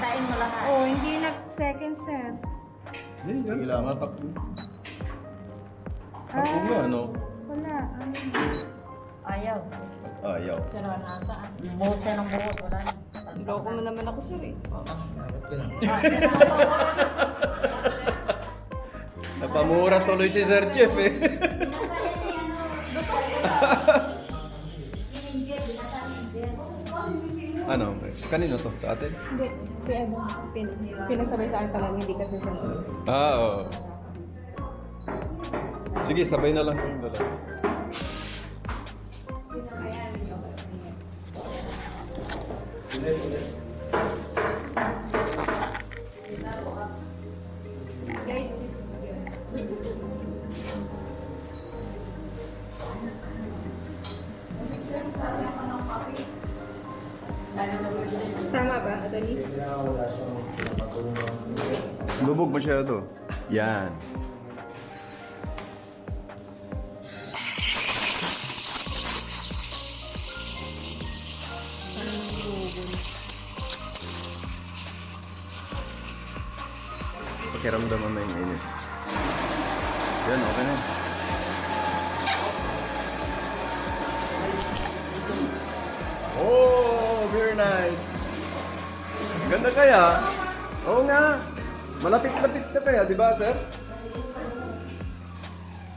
Basahin mo lahat. Oh, hindi nag-second set. Hindi. Kailangan takbo. Ah. Takbo nga, ano? Wala. Ano? Ayaw. Ayaw. Sira na ata. Buhos yan ang buhos. Wala na. Loko mo naman ako, sir eh. Ganun. Ah. Napamura tuloy si Sir Jeff eh. Kanino to? Sa atin? Hindi. Si ano, pin, pinasabay sa akin pala, hindi kasi siya. Ah, oo. Sige, sabay na lang dalawa. Pinapatulungan. Lubog masyado. Yan. Pakiramdaman na yung init. Yan, okay na. Oh, very nice. Ganda kaya? Oo nga. Malapit-lapit na kaya, di ba, sir?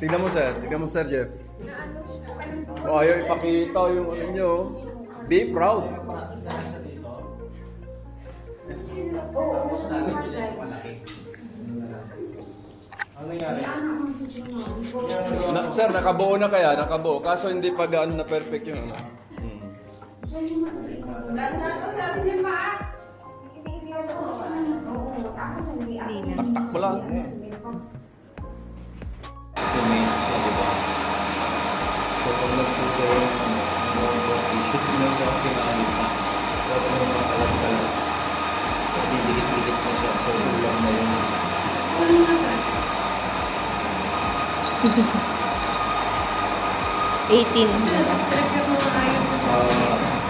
Tingnan mo, sir. Tingnan mo, sir, Jeff. Oh, ayaw ipakita yung ano nyo. Be proud. Na, sir, nakabuo na kaya? Nakabuo. Kaso hindi pa gaano na perfect yung ano. Hmm. Taktak mo lang. Kasi may isa siya, di ba? So, pag nagpupo yun, i-shoot mo sa kinalit na. Huwag mo naman kalat-kalat. Kasi dikit-dikit na siya. So, ulang na yun. Eighteen. Ah,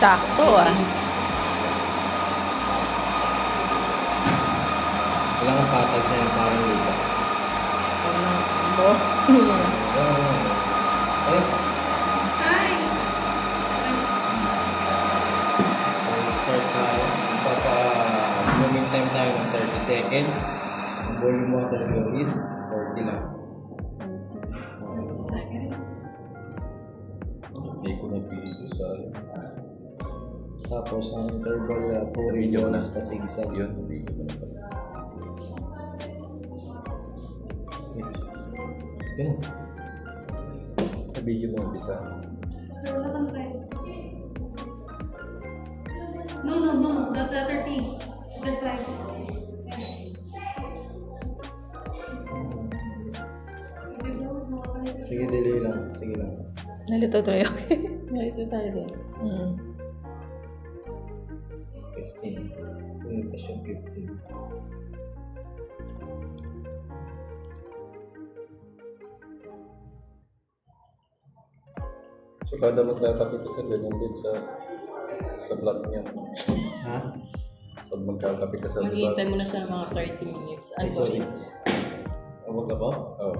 Sakto ah. wala kang patag na yun, parang lupa. Bo. Ay! So, start tayo. Papa-moving time tayo ng 30 seconds. Ang volume talaga is 40 lang. Tapos ang interval uh, po Video na. is pasigsag. Yun, video mo na pala. Sa video mo, bisa. No, no, no, no. The, the 30. The sides. Sige, delay lang. Sige lang. Nalito tayo. Nalito tayo din. Mm. 15. Lumabas yung 15. So kada magkakapit sa ganyan din sa sa blood niya. Ha? Pag magkakapit ka sa. Maghihintay mo na siya ng mga 30 minutes. Ay, Sorry. sorry. Awag ka ba? Oh,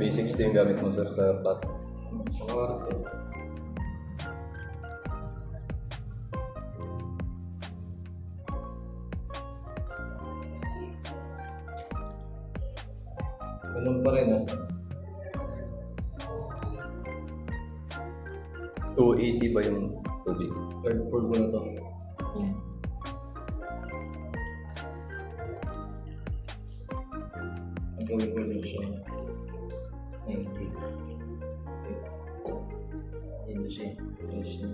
B60 yung gamit mo sir sa blood. Pangarap eh. Ganun pa rin ah. 280 ba yung tubig? Third floor ko na to. Yeah. Ang gawin ko lang siya. 90. Okay. Yun na siya. Yun siya.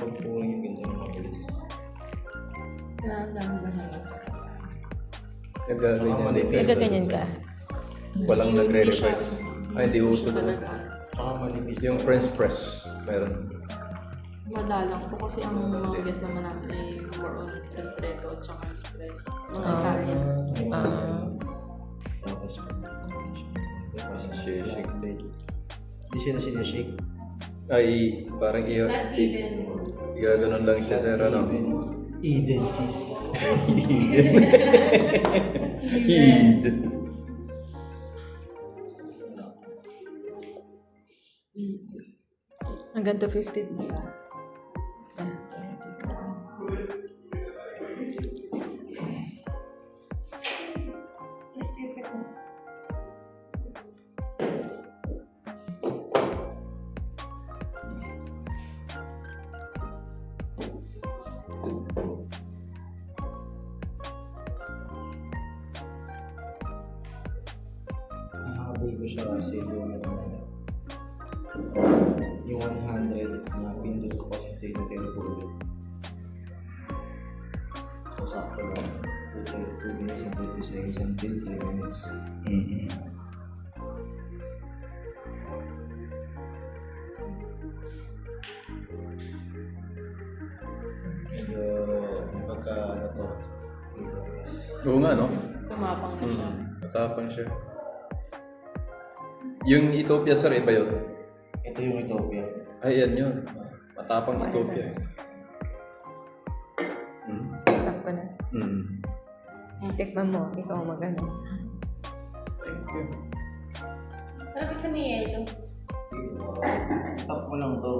Yung pagpuri yung ganyan mabilis. Nagaganyan din. Nagaganyan ka. Walang nagre-request. Ay, hindi uso doon. Tsaka manipis. Yung French press, meron. Madalang po kasi ang mga guest naman namin ay more on ristretto at saka espresso. Mga Italian. Ah. Tapos, tapos Shake. flatbed. Hindi siya na sinashake. Ay, parang iyo. Not even. Gaganon lang siya sir, ano? Eden cheese. Hanggang to 50 din ba? Seconds until 3 minutes. Mm-hmm. Medyo, may pagka, ano to, Oo nga, no? Tumapang na siya. Mm. Matapang siya. Yung Ethiopia sir, iba yun. Ito yung Ethiopia. Ay, yan yun. Matapang Ethiopia. Tikman mo, ikaw magano. Thank you. Sarap isa may yellow. Tap mo lang to.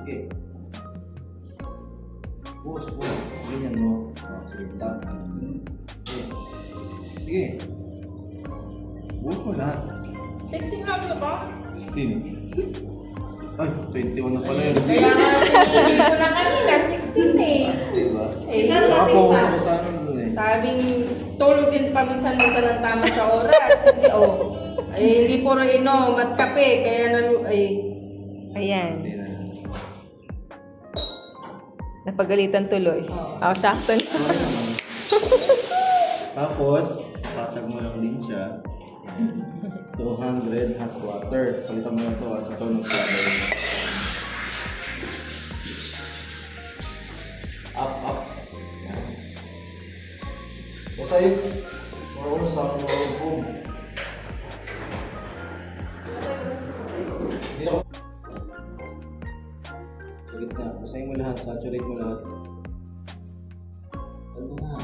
Okay. Push, push. Ganyan mo. Oh, sige, tap. Sige. Sige. Push mo lahat. 16 lang ba? 16. Ay, 21 na pala yun. Kaya nga, tinigil ko na kanina, 16 eh. 16 ba? Eh, Isang lasing Ako, pa. sa nun eh. Sabing tulog din pa minsan-minsan ng tama sa oras. hindi, oh. Ay, hindi puro inom at kape. Kaya nalu... Ay, Ayan. Hindi na. Napagalitan tuloy. Ako, sakto na. Tapos, patag mo lang din siya. 200 hot water. Palitan mo lang to ah, sa tono sa Up, up. Yan. Yung Marunong sa akin marunong boom. Hindi na Sa gitna. Basahin mo lahat. Saturate mo lahat. Ano na?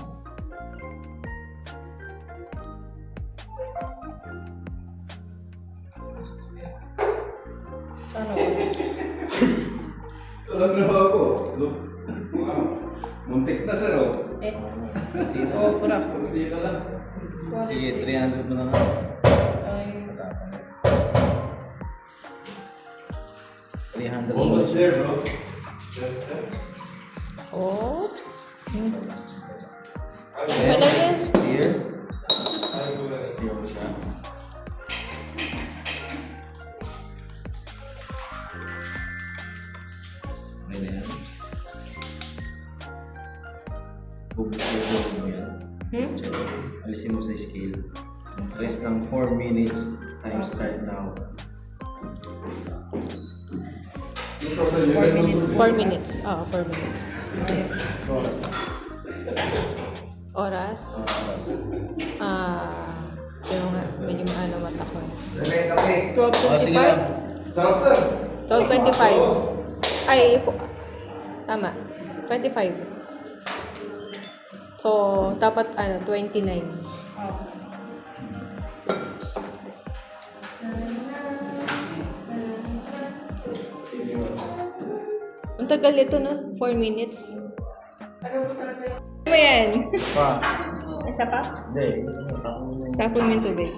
sana Walang trabaho ko. Look. Muntik na sir, oh. Eh, sobra. Sige na lang. Sige, 300 mo na nga. Ay, Matapang. 300 Almost there, bro. Oops. Okay. Wala 4 minutes. 4 minutes. Oo, 4 minutes. Oras. Ah, yung nga, medyo maano mata ko. Kape, kape. Ah, sige 12.25. lang. Sarap, sir. 12.25. Ay, po. Tama. 25. So, dapat ano, 29. Ang tagal ito na, 4 minutes. Ano yan? Pa. Isa pa? Hindi. Tapon mo yung tubig.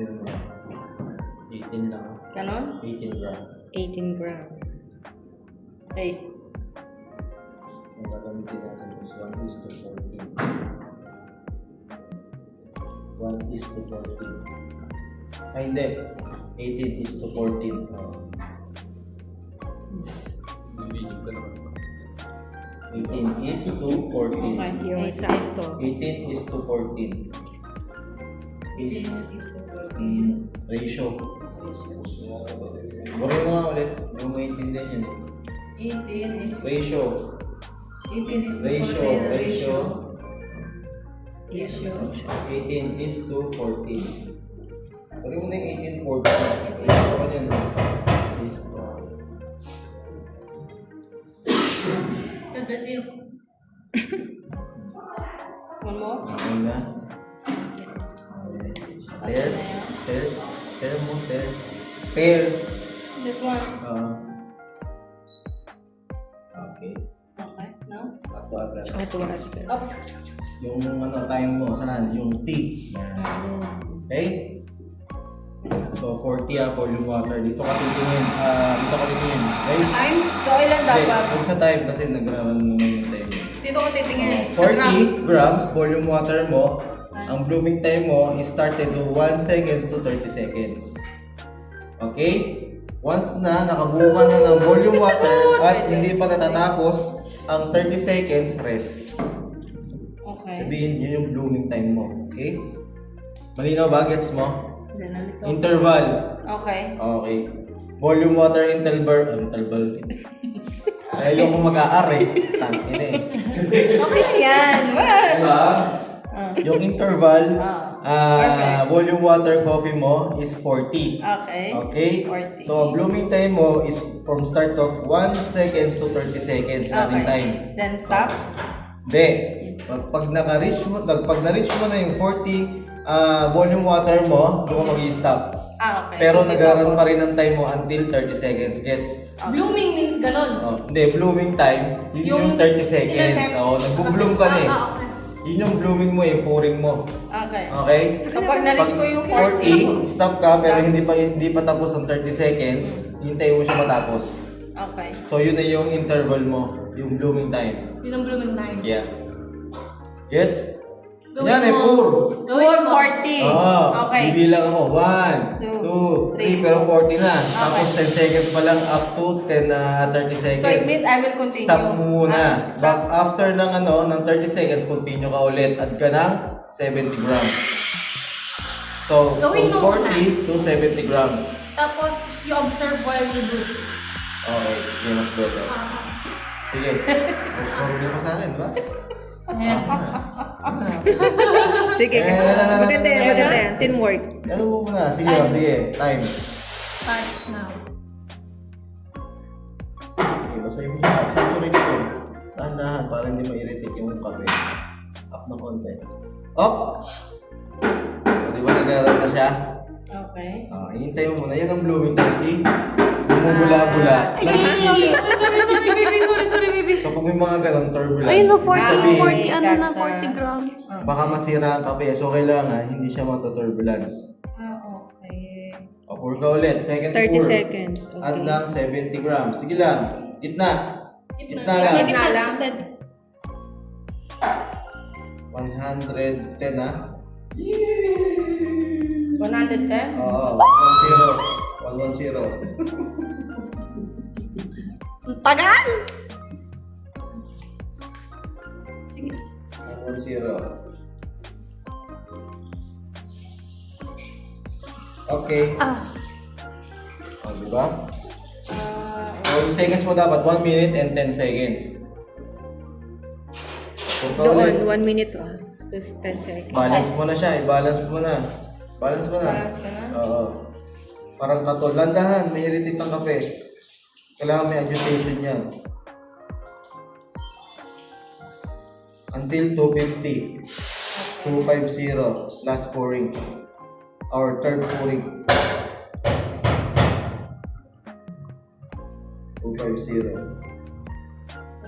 18 gram. 18 lang. Ganon? 18 gram. 18 gram. Ay. Ang gagamitin natin is 1 is to 14. 1 is to 14. Ay, hindi. 18 is to 14. Oh. Bibigyan ka naman. 18 is to 14. Okay, yung isa 18 is to 14. Is, 18 is to mm, ratio. Buray mo nga ulit. Hindi mo maintindihan yun. eh. 18 is... Ratio. 18 is to Ratio. 14. Ratio. Ratio. 18 is to 14. Buray mo na yung 18, 14. Ito ka dyan. Is to. One more? Okay na. Pair. Pair. Pair mo. Pair. Pair. This one. Ah. okay. Okay. No? Ato agad. Ito wala siya. Up. Yung ano time mo, saan? Yung T. Yan. Okay? So, 40 ah, volume water. Dito ka titingin. Ah, dito ka titingin. Okay? Time? So, ilan dapat? huwag sa time kasi nagraman naman yung time. Dito ko titingin. Oh, Sa grams. 40 grams volume water mo. Ang blooming time mo is started to 1 seconds to 30 seconds. Okay? Once na nakabuo ka na ng volume water at hindi pa natatapos ang 30 seconds, rest. Okay. Sabihin, yun yung blooming time mo. Okay? Malinaw ba? Gets mo? Interval. Okay. Okay. Volume water interval. Interval. Ayaw mo mag-aar eh. Tangin eh. Okay yan. What? Diba? Ah. Yung interval, Ah. ah, Perfect. volume water coffee mo is 40. Okay. Okay? 40. So, blooming time mo is from start of 1 seconds to 30 seconds nating time. Then, stop. Hindi. Pag, pag naka-reach mo, pag, pag na-reach mo na yung 40 ah, volume water mo, doon ka mag-stop. Ah, okay. Pero nag-run pa rin ang time mo until 30 seconds. Gets? Blooming means ganon. Oh, hindi, blooming time, yun yung, Yung 30 seconds. ilan Oo, nagbo-bloom ka na eh. Ah, ah, okay. Yun yung blooming mo, yung pouring mo. Okay. Okay? So, pag na-reach ko yung 40, 40, stop ka, pero hindi pa hindi pa tapos ang 30 seconds, hintayin mo siya matapos. okay. So, yun na yung interval mo, yung blooming time. Yun ang blooming time. Yeah. Gets? Gawin Yan eh, mo. pour. Gawin mo. 40. Oo. Okay. Bibilang ako. 1, Two, 2, three, 3, pero 40 na. Okay. Tapos 10 seconds pa lang up to 10 na 30 seconds. So, it means I will continue. Stop mo muna. Ah, stop. after ng ano, ng 30 seconds, continue ka ulit. Add ka ng 70 grams. So, Gawin from mo 40 to 70 grams. Tapos, you observe while you do. Okay, sige, much better. Sige. Mas marunong ka sa akin, ba? Sige. Eh, na, na, na, Maganda yan, na, na, maganda yan. Teamwork. Ano mo muna? Sige, oh, sige. Time. Starts now. Okay, basahin mo yung saturate ko. Dahan-dahan para hindi ma-irritate yung kape. Up na konti. Up! O, di ba nag na siya? Okay. Ah, hintay mo muna. Yan ang blooming time. See? Bumubula-bula. Ay, sorry, sorry, sorry, baby. Sorry, sorry, baby. So, pag may mga ganun, turbulence. Ay, no, ibig 40, sabihin, 40, ano na, Gotcha. 40 grams. baka masira ang kape. So, kailangan hindi siya matuturbulence. Ah, okay. O, pour ka ulit. Second 30 pour. seconds. Add Okay. ng 70 grams. Sige lang. Gitna. Gitna lang. Gitna lang. 110 ah. 110? Oo. 110. 110. Tagaan! 110. Okay. Ah. O, di ba? Ah, So, seconds mo dapat 1 minute and 10 seconds. Ulit, Doon, 1 minute ah. To 10 seconds. balance mo na siya. I-balance mo na. Balance mo na. Balance ka na? Oo. Parang katol. Landahan, may irritate ang kape. Kailangan may agitation yan. Until 250. 250. Last pouring. Our third pouring. 250.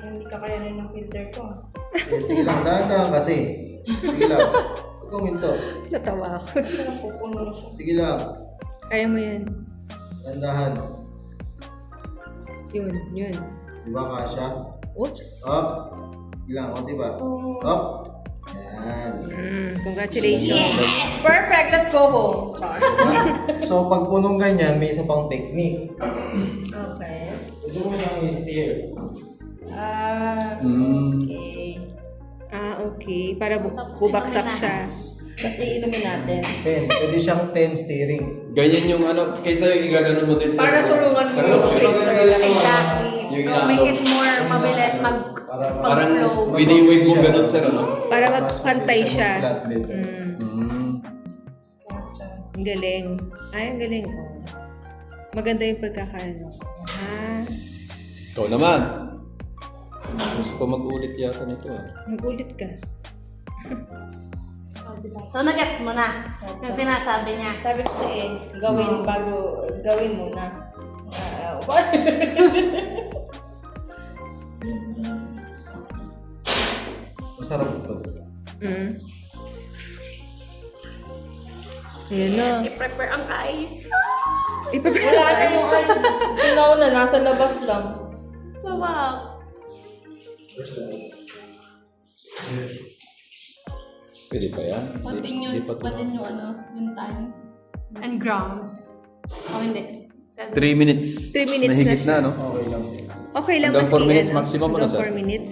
hindi kakayanin ng filter ko. ah. Eh, sige lang, dahan-dahan kasi. Sige lang. Huwag kang minto. Natawa ako. Sige lang. Kaya mo yan. Dahan-dahan. Yun, yun. Di ba, Kasha? Oops. Up. Sige lang, o diba? Up. Yan. Mm, congratulations. Perfect! Let's go home. Char. Diba? So, pag punong ganyan, may isa pang technique. Okay. Ito mo siyang i-steer. Ah, Mm. okay. Ah, okay. Para bu- bubaksak siya. Tapos iinumin natin. 10. Pwede siyang 10 steering. Ganyan yung ano, kaysa yung igaganon mo din sa... Para tulungan mo yung cockpit. filter. Exactly. Yung To make it more mabilis mag Para Parang pag-flow. biniwave mo ganun, sir, ano? Para Mas magpantay siya. Mm, Mm. ang galing. Ay, ang galing. Oh. Maganda yung pagkakaano. Ah, Ikaw naman. Gusto ko mag-ulit yata nito ah. magulit ka. So, nag-gets mo na yung sinasabi niya. Sabi ko sa eh, gawin bago, gawin muna. Ah, Masarap ito. Mm. Ayan na. I-prepare ang kais. Ipaprepare. Wala na yung ice. Tinaw na, nasa labas lang. Sarap. Pwede pa yan? Continue, Di pa continue yung ano, yung time. And grams. O hindi. 3 minutes. Three minutes na Mahigit siya. na, no? Okay lang. Okay lang Hanggang maski four minutes ano, maximum ano, Hanggang sir? 4 minutes.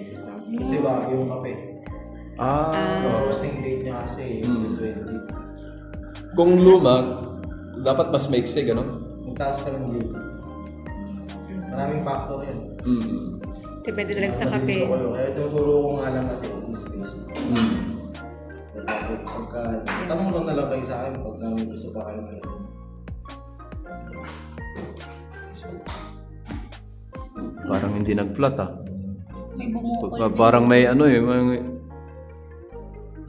Kasi bago yung kape. Ah. Roasting date niya kasi Hmm. 20. Kung luma, dapat mas maiksi, gano'n? Magtaas ka ng blue. Maraming factor yan. Mm. Depende talaga sa kape. Kayo. Kaya tuturo ko nga lang kasi is basic. Mm. Pagka, pagka, tanong lang na lang kayo sa akin pag may gusto pa kayo ngayon. Parang hindi nag-flat ah. May bumukol. Pa- parang may ano eh, may,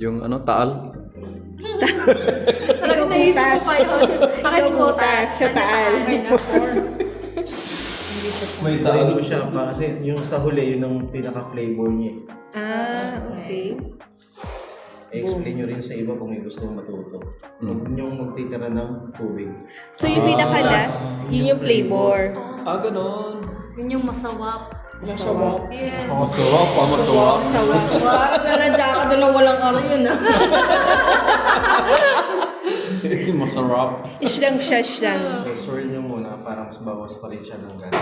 yung ano, taal. Ikaw butas. Ikaw butas sa taal. May ko siya pa kasi yung sa huli yun ang pinaka-flavor niya. Ah, okay. I-explain nyo rin sa iba kung may gusto matuto. Huwag niyong magtitira ng tubig. So yung pinaka-last, yun yung flavor. Ah, ganon. Yun yung masawap. Masawap. Yes. Masawap pa, masawap. Sawa. Wow, nanadya ka doon na walang ano yun ah. Masarap. Ish lang siya, ish lang. So, swirl nyo muna para mas bawas pa rin siya ng gas.